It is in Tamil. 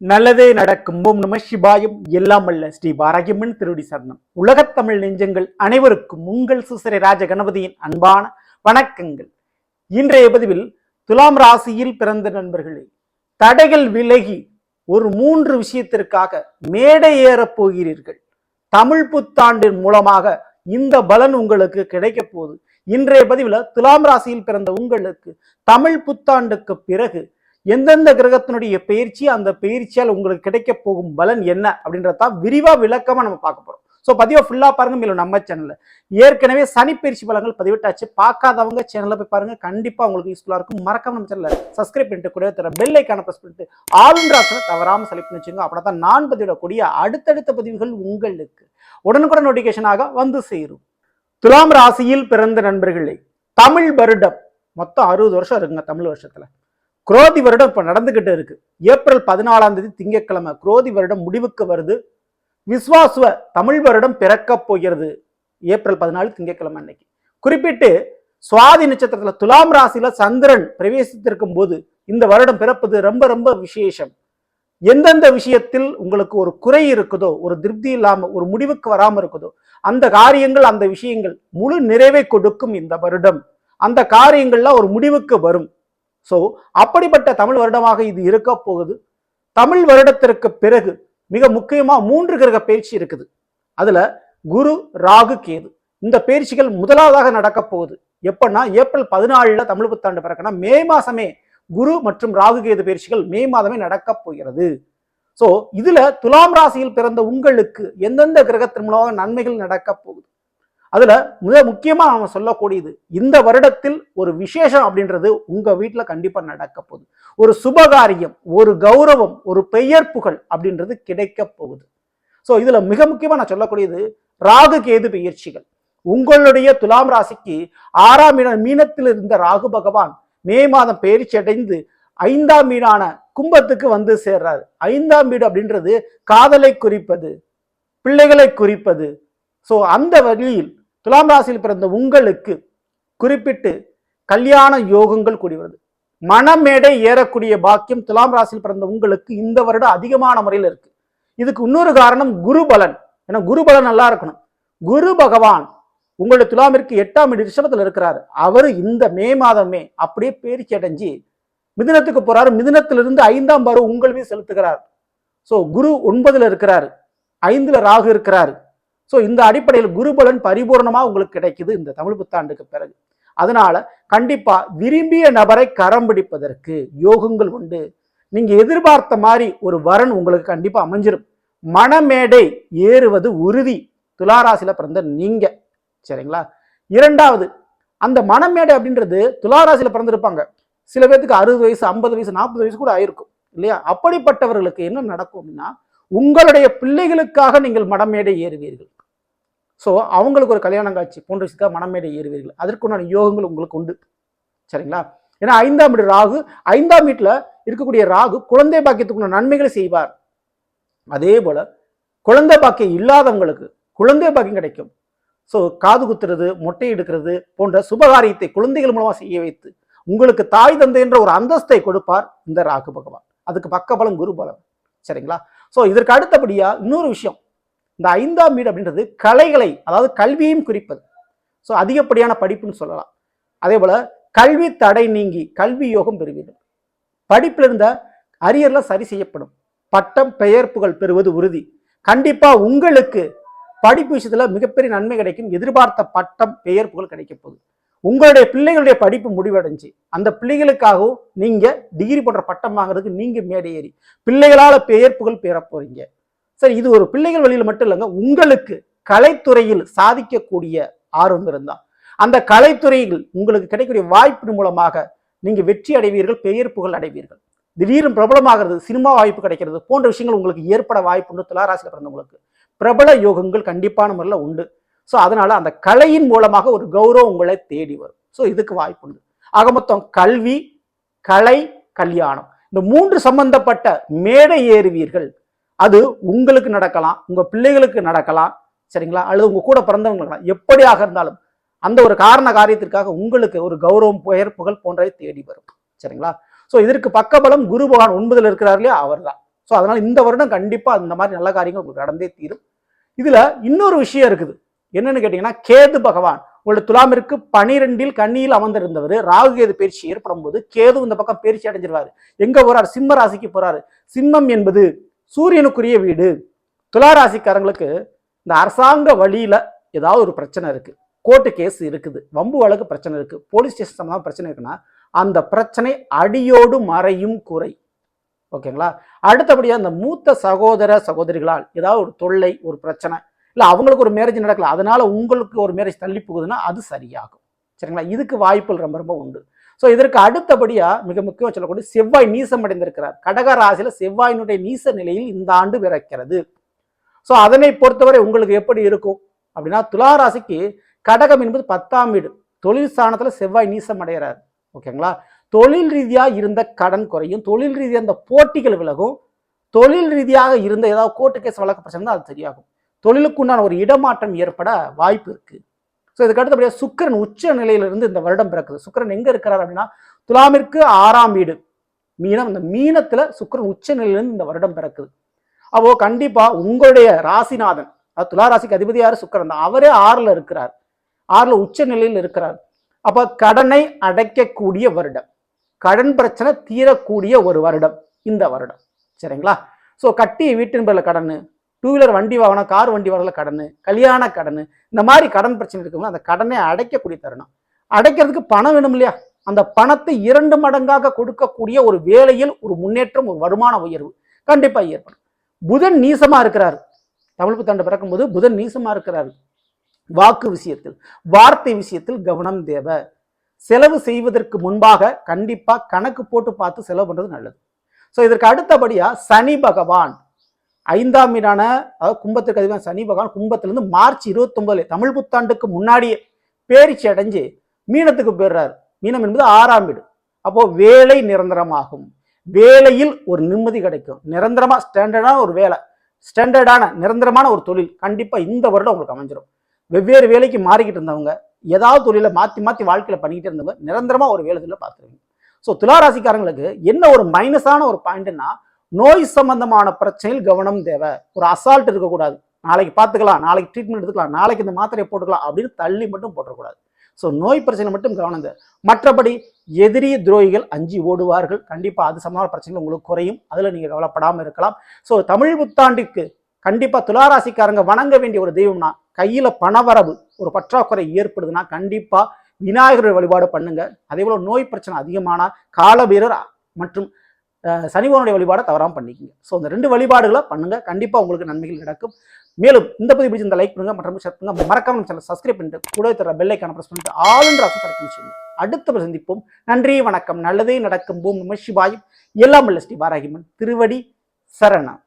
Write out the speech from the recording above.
நல்லதே நடக்கும். ஓம் நம சிவாயும். எல்லாம் அல்ல ஸ்ரீ பாரகியம்மன் திருடி சரணம். உலகத்தமிழ் நெஞ்சங்கள் அனைவருக்கும் உங்கள் சுசரை ராஜ கணபதியின் அன்பான வணக்கங்கள். இன்றைய பதிவில் துலாம் ராசியில் பிறந்த நண்பர்களே தடைகள் விலகி ஒரு மூன்று விஷயத்திற்காக மேடை ஏறப் போகிறீர்கள். தமிழ் புத்தாண்டின் மூலமாக இந்த பலன் உங்களுக்கு கிடைக்க போகுது. இன்றைய பதிவில் துலாம் ராசியில் பிறந்த உங்களுக்கு தமிழ் புத்தாண்டுக்கு பிறகு எந்தெந்த கிரகத்தினுடைய பயிற்சி அந்த பயிற்சியால் உங்களுக்கு கிடைக்க போகும் பலன் என்ன அப்படின்றதான் விரிவா விளக்கமா நம்ம பார்க்க போறோம். ஸோ பதிவை ஃபுல்லாக பாருங்க மேலும் நம்ம சேனலில் ஏற்கனவே சனி பயிற்சி பலங்கள் பதிவிட்டாச்சு. பார்க்காதவங்க சேனலில் போய் பாருங்க. கண்டிப்பாக உங்களுக்கு யூஸ்ஃபுல்லாக இருக்கும். மறக்காம நம்ம சேனலில் சப்ஸ்கிரைப் பண்ணிட்டு கூட தர பெல் ஐக்கான ப்ரெஸ் பண்ணிட்டு ஆளுன்றாசனை தவறாமல் செலக்ட் பண்ணி வச்சுங்க அப்படின்னா தான் நான் பதிவிடக்கூடிய அடுத்தடுத்த பதிவுகள் உங்களுக்கு. உடனுக்குடன் நோட்டிஃபிகேஷனாக வந்து சேரும். துலாம் ராசியில் பிறந்த நண்பர்களே தமிழ் வருடம். மொத்தம் அறுபது வருஷம் இருக்குங்க தமிழ் வருஷத்தில். குரோதி வருடம் இப்ப நடந்துக்கிட்டு இருக்கு. ஏப்ரல் பதினாலாம் தேதி திங்கட்கிழமை குரோதி வருடம் முடிவுக்கு வருது. விஸ்வாசுவ தமிழ் வருடம் பிறக்க போகிறது. ஏப்ரல் பதினாலு திங்கட்கிழமை அன்னைக்கு. குறிப்பிட்டு சுவாதி நட்சத்திரத்துல துலாம் ராசியில சந்திரன் பிரவேசித்திருக்கும் போது இந்த வருடம் பிறப்பது ரொம்ப ரொம்ப விசேஷம். எந்தெந்த விஷயத்தில் உங்களுக்கு ஒரு குறை இருக்குதோ ஒரு திருப்தி இல்லாமல் ஒரு முடிவுக்கு வராமல் இருக்குதோ அந்த காரியங்கள் அந்த விஷயங்கள் முழு நிறைவை கொடுக்கும் இந்த வருடம். அந்த காரியங்கள்லாம் ஒரு முடிவுக்கு வரும். ஸோ அப்படிப்பட்ட தமிழ் வருடமாக இது இருக்க போகுது. தமிழ் வருடத்திற்கு பிறகு மிக முக்கியமாக மூன்று கிரக பயிற்சி இருக்குது. அதில் குரு ராகு கேது. இந்த பயிற்சிகள் முதலாவதாக நடக்க போகுது. எப்பன்னா ஏப்ரல் பதினாலுல தமிழ் புத்தாண்டு பிறக்கனா மே மாசமே குரு மற்றும் ராகு கேது பயிற்சிகள் மே மாதமே நடக்க போகிறது. ஸோ இதில் துலாம் ராசியில் பிறந்த உங்களுக்கு எந்தெந்த கிரகத்தின் மூலமாக நன்மைகள் நடக்க போகுது? அதில் மிக முக்கியமாக அவன் சொல்லக்கூடியது இந்த வருடத்தில் ஒரு விசேஷம் அப்படின்றது உங்கள் வீட்டில் கண்டிப்பாக நடக்க போகுது. ஒரு சுபகாரியம் ஒரு கௌரவம் ஒரு பெயர் புகழ் அப்படின்றது கிடைக்க போகுது. ஸோ இதில் மிக முக்கியமாக நான் சொல்லக்கூடியது ராகு கேது பெயர்ச்சிகள் உங்களுடைய துலாம் ராசிக்கு ஆறாம் மீன மீனத்தில் இருந்த ராகு பகவான் மே மாதம் பயிற்சி அடைந்து ஐந்தாம் வீடான கும்பத்துக்கு வந்து சேர்றாரு. ஐந்தாம் வீடு அப்படின்றது காதலை குறிப்பது பிள்ளைகளை குறிப்பது. ஸோ அந்த வழியில் துலாம் ராசியில் பிறந்த உங்களுக்கு குறிப்பிட்டு கல்யாண யோகங்கள் கூடி வருது. மனமேடை ஏறக்கூடிய பாக்கியம் துலாம் ராசியில் பிறந்த உங்களுக்கு இந்த வருடம் அதிகமான முறையில் இருக்கு. இதுக்கு இன்னொரு காரணம் குரு பலன் ஏன்னா குரு பலன் நல்லா இருக்கணும். குரு பகவான் உங்களுடைய துலாமிற்கு எட்டாம் இடி ரிஷபத்தில் இருக்கிறாரு. அவர் இந்த மே மாதமே அப்படியே பேரிச்சி அடைஞ்சு மிதினத்துக்கு போறாரு. மிதினத்திலிருந்து ஐந்தாம் பருவம் உங்கள் மீது செலுத்துகிறார். ஸோ குரு ஒன்பதுல இருக்கிறார். ஐந்துல ராகு இருக்கிறாரு. ஸோ இந்த அடிப்படையில் குருபலன் பரிபூர்ணமாக உங்களுக்கு கிடைக்குது இந்த தமிழ் புத்தாண்டுக்கு பிறகு. அதனால கண்டிப்பா விரும்பிய நபரை கரம் பிடிப்பதற்கு யோகங்கள் உண்டு. நீங்க எதிர்பார்த்த மாதிரி ஒரு வரன் உங்களுக்கு கண்டிப்பா அமைஞ்சிரும். மணமேடை ஏறுவது உறுதி. துளாராசியில பிறந்த நீங்க. சரிங்களா? இரண்டாவது அந்த மணமேடை அப்படின்றது துளாராசியில பிறந்திருப்பாங்க. சில பேர்த்துக்கு அறுபது வயசு ஐம்பது வயசு நாற்பது வயசு கூட ஆயிருக்கும். இல்லையா? அப்படிப்பட்டவர்களுக்கு என்ன நடக்கும் அப்படின்னா உங்களுடைய பிள்ளைகளுக்காக நீங்கள் மணமேடை ஏறுவீர்கள். ஸோ அவங்களுக்கு ஒரு கல்யாணம் காட்சி போன்ற விஷயத்துக்காக மணமேடை ஏறுவீர்கள். அதற்குண்டான யோகங்கள் உங்களுக்கு உண்டு. சரிங்களா? ஏன்னா ஐந்தாம் வீடு ராகு. ஐந்தாம் வீட்டில் இருக்கக்கூடிய ராகு குழந்தை பாக்கியத்துக்குள்ள நன்மைகளை செய்வார். அதே போல் குழந்தை பாக்கியம் இல்லாதவங்களுக்கு குழந்தை பாக்கியம் கிடைக்கும். ஸோ காது குத்துறது மொட்டை எடுக்கிறது போன்ற சுபகாரியத்தை குழந்தைகள் மூலமாக செய்ய வைத்து உங்களுக்கு தாய் தந்தை என்ற ஒரு அந்தஸ்தை கொடுப்பார் இந்த ராகு பகவான். அதுக்கு பக்கபலம் குரு பலம் சரிங்களா? ஸோ இதற்கு அடுத்தபடியாக இன்னொரு விஷயம். இந்த ஐந்தாம் வீடு அப்படின்றது கலைகளை அதாவது கல்வியையும் குறிப்பது. ஸோ அதிகப்படியான படிப்புன்னு சொல்லலாம். அதே போல் கல்வி தடை நீங்கி கல்வி யோகம் பெறுவீர்கள். படிப்பில் இருந்த அரியரில் சரி செய்யப்படும். பட்டம் பெயர் புகழ் பெறுவது உறுதி. கண்டிப்பாக உங்களுக்கு படிப்பு விஷயத்தில் மிகப்பெரிய நன்மை கிடைக்கும். எதிர்பார்த்த பட்டம் பெயர் புகழ் கிடைக்க போகுது. உங்களுடைய பிள்ளைகளுடைய படிப்பு முடிவடைஞ்சு அந்த பிள்ளைகளுக்காகவும் நீங்கள் டிகிரி போன்ற பட்டம் வாங்குறதுக்கு நீங்கள் மேடை ஏறி பிள்ளைகளால் பெயர் புகழ் பெற சரி இது ஒரு பிள்ளைகள் வழியில் மட்டும் இல்லைங்க. உங்களுக்கு கலைத்துறையில் சாதிக்கக்கூடிய ஆர்வம் இருந்தால் அந்த கலைத்துறையில் உங்களுக்கு கிடைக்கக்கூடிய வாய்ப்பின் மூலமாக நீங்கள் வெற்றி அடைவீர்கள் பெயர் புகழ் அடைவீர்கள். திடீர்னு பிரபலமாகிறது சினிமா வாய்ப்பு கிடைக்கிறது போன்ற விஷயங்கள் உங்களுக்கு ஏற்பட வாய்ப்பு உண்டு. துளாராசியில் பிறந்தவங்களுக்கு பிரபல யோகங்கள் கண்டிப்பான முறையில் உண்டு. ஸோ அதனால் அந்த கலையின் மூலமாக ஒரு கௌரவம் உங்களை தேடி வரும். ஸோ இதுக்கு வாய்ப்பு உண்டு. ஆக மொத்தம் கல்வி கலை கல்யாணம். இந்த மூன்று சம்பந்தப்பட்ட மேடை ஏறுவீர்கள். அது உங்களுக்கு நடக்கலாம் உங்க பிள்ளைகளுக்கு நடக்கலாம் சரிங்களா? அல்லது உங்க கூட பிறந்தவங்களுக்கலாம் எப்படியாக இருந்தாலும் அந்த ஒரு காரண காரியத்திற்காக உங்களுக்கு ஒரு கௌரவம் பெயர் புகழ் போன்றவை தேடி வரும் சரிங்களா? ஸோ இதற்கு பக்கபலம் குரு பகவான் ஒன்பதில் இருக்கிறார் இல்லையா? அவர் தான் ஸோ அதனால் இந்த வருடம் கண்டிப்பாக அந்த மாதிரி நல்ல காரியங்கள் உங்களுக்கு நடந்தே தீரும். இதில் இன்னொரு விஷயம் இருக்குது. என்னன்னு கேட்டிங்கன்னா கேது பகவான் உங்களோட துலாமிற்கு பனிரெண்டில் கண்ணியில் அமர்ந்திருந்தவர் ராகு கேது பயிற்சி ஏற்படும் போது கேது இந்த பக்கம் பயிற்சி அடைஞ்சிருவாரு. எங்க போறாரு? சிம்ம ராசிக்கு போறாரு. சிம்மம் என்பது சூரியனுக்குரிய வீடு. துளாராசிக்காரங்களுக்கு இந்த அரசாங்க வழியில் ஏதாவது ஒரு பிரச்சனை இருக்குது கோர்ட்டு கேஸ் இருக்குது. வம்பு வழக்கு பிரச்சனை இருக்குது போலீஸ் ஸ்டேஷன் சம்மந்தமாக பிரச்சனை இருக்குன்னா அந்த பிரச்சனை அடியோடு மறையும் குறை. ஓகேங்களா? அடுத்தபடியாக அந்த மூத்த சகோதர சகோதரிகளால் ஏதாவது ஒரு தொல்லை ஒரு பிரச்சனை இல்லை அவங்களுக்கு ஒரு மேரேஜ் நடக்கல அதனால உங்களுக்கு ஒரு மேரேஜ் தள்ளி போகுதுன்னா அது சரியாகும். சரிங்களா? இதுக்கு வாய்ப்புகள் ரொம்ப ரொம்ப உண்டு. ஸோ இதற்கு அடுத்தபடியாக மிக முக்கியம் சொல்லக்கூடிய செவ்வாய் நீசம் அடைந்திருக்கிறார். கடக ராசியில் செவ்வாயினுடைய நீச நிலையில் இந்த ஆண்டு பிறக்கிறது. ஸோ அதனை பொறுத்தவரை உங்களுக்கு எப்படி இருக்கும்? அப்படின்னா துலா ராசிக்கு கடகம் என்பது பத்தாம் வீடு. தொழில் ஸ்தானத்தில் செவ்வாய் நீசம் அடைகிறார். ஓகேங்களா தொழில் ரீதியாக இருந்த கடன் குறையும். தொழில் ரீதியாக இருந்த போட்டிகள் விலகும். தொழில் ரீதியாக இருந்த ஏதாவது கோர்ட்டு கேஸ் வழக்கு பிரச்சனை அது சரியாகும். தொழிலுக்குண்டான ஒரு இடமாற்றம் ஏற்பட வாய்ப்பு இருக்குது ஸோ இதுக்கு அடுத்தபடியாக சுக்கிரன் உச்ச நிலையிலிருந்து இந்த வருடம் பிறக்குது. சுக்கிரன் எங்கே இருக்கிறார் அப்படின்னா துலாமிற்கு ஆறாம் வீடு. மீனம் இந்த மீனத்துல சுக்கிரன் உச்ச நிலையிலிருந்து இந்த வருடம் பிறக்குது. அப்போ கண்டிப்பா உங்களுடைய ராசிநாதன் அது துலா ராசிக்கு அதிபதி யாரு? தான். அவரே ஆறில் இருக்கிறார். ஆறில் உச்ச நிலையில் இருக்கிறார். அப்போ கடனை அடைக்கக்கூடிய வருடம். கடன் பிரச்சனை தீரக்கூடிய ஒரு வருடம் இந்த வருடம். சரிங்களா? ஸோ கட்டி வீட்டின் பேர்ல கடன் டூ வீலர் வண்டி வாகனம் கார் வண்டி வரல கடன் கல்யாண கடன் இந்த மாதிரி கடன் பிரச்சனை இருக்கும்போது அந்த கடனை அடைக்கக்கூடிய தருணம். அடைக்கிறதுக்கு பணம் வேணும் இல்லையா? அந்த பணத்தை இரண்டு மடங்காக கொடுக்கக்கூடிய ஒரு வேலையில் ஒரு முன்னேற்றம் ஒரு வருமான உயர்வு கண்டிப்பாக ஏற்படும். புதன் நீசமா இருக்கிறார். தமிழ் புத்தாண்டு பிறக்கும்போது புதன் நீசமாக இருக்கிறார். வாக்கு விஷயத்தில் வார்த்தை விஷயத்தில் கவனம் தேவை. செலவு செய்வதற்கு முன்பாக கண்டிப்பாக கணக்கு போட்டு பார்த்து செலவு பண்ணுறது நல்லது. ஸோ இதற்கு அடுத்தபடியாக சனி பகவான் ஐந்தாம் வீடான அதாவது கும்பத்துக்கு அதிபர் சனி பகவான் கும்பத்திலிருந்து மார்ச் இருபத்தொன்பதுல தமிழ் புத்தாண்டுக்கு முன்னாடியே பேரிச்சி அடைஞ்சு மீனத்துக்கு போயிடுறாரு. மீனம் என்பது ஆறாம் வீடு. அப்போ வேலை நிரந்தரமாகும். வேலையில் ஒரு நிம்மதி கிடைக்கும். நிரந்தரமா ஸ்டாண்டர்டான ஒரு வேலை ஸ்டாண்டர்டான நிரந்தரமான ஒரு தொழில் கண்டிப்பா இந்த வருடம் உங்களுக்கு அமைஞ்சிடும் வெவ்வேறு வேலைக்கு மாறிக்கிட்டு இருந்தவங்க ஏதாவது தொழிலை மாற்றி மாற்றி வாழ்க்கையில் பண்ணிக்கிட்டு இருந்தவங்க நிரந்தரமாக ஒரு வேலை தொழில பார்த்துருவீங்க. ஸோ துளாராசிக்காரங்களுக்கு என்ன ஒரு மைனஸான ஒரு பாயிண்ட்னா நோய் சம்பந்தமான பிரச்சனையில் கவனம் தேவை. ஒரு அசால்ட் இருக்கக்கூடாது. நாளைக்கு பார்த்துக்கலாம் நாளைக்கு ட்ரீட்மெண்ட் எடுத்துக்கலாம் நாளைக்கு இந்த மாத்திரையை போட்டுக்கலாம் அப்படின்னு தள்ளி மட்டும் போட்டுறக்கூடாது. ஸோ நோய் பிரச்சனை மட்டும் கவனம் தேவை. மற்றபடி எதிரி துரோகிகள் அஞ்சி ஓடுவார்கள். கண்டிப்பாக அது சம்பந்தமான பிரச்சனைகள் உங்களுக்கு குறையும். அதில் நீங்கள் கவலைப்படாமல் இருக்கலாம். ஸோ தமிழ் புத்தாண்டுக்கு கண்டிப்பாக துளாராசிக்காரங்க வணங்க வேண்டிய ஒரு தெய்வம்னா கையில் பணவரவு ஒரு பற்றாக்குறை ஏற்படுதுன்னா கண்டிப்பாக விநாயகர் வழிபாடு பண்ணுங்க. அதே போல் நோய் பிரச்சனை அதிகமான கால வீரர் மற்றும் சனிபவனுடைய வழிபாடை தவறாமல் பண்ணிக்கங்க. ஸோ இந்த ரெண்டு வழிபாடுகளை பண்ணுங்கள் கண்டிப்பாக உங்களுக்கு நன்மைகள் நடக்கும். மேலும் இந்த பதிவு பிடிச்சி இந்த லைக் பண்ணுங்கள் மற்றும் ஷேர் பண்ணுங்கள் மறக்காம சேனல் சப்ஸ்கிரைப் பண்ணிட்டு கூட தர பெல் ஐக்கான பண்ணிட்டு ஆளுன்ற ஆசை கிடைக்கும் செய்யுங்க அடுத்த சந்திப்போம். நன்றி வணக்கம். நல்லதே நடக்கும். பூம் நம சிவாயும். எல்லாம் உள்ள ஸ்ரீ பாராகிமன். திருவடி சரணம்.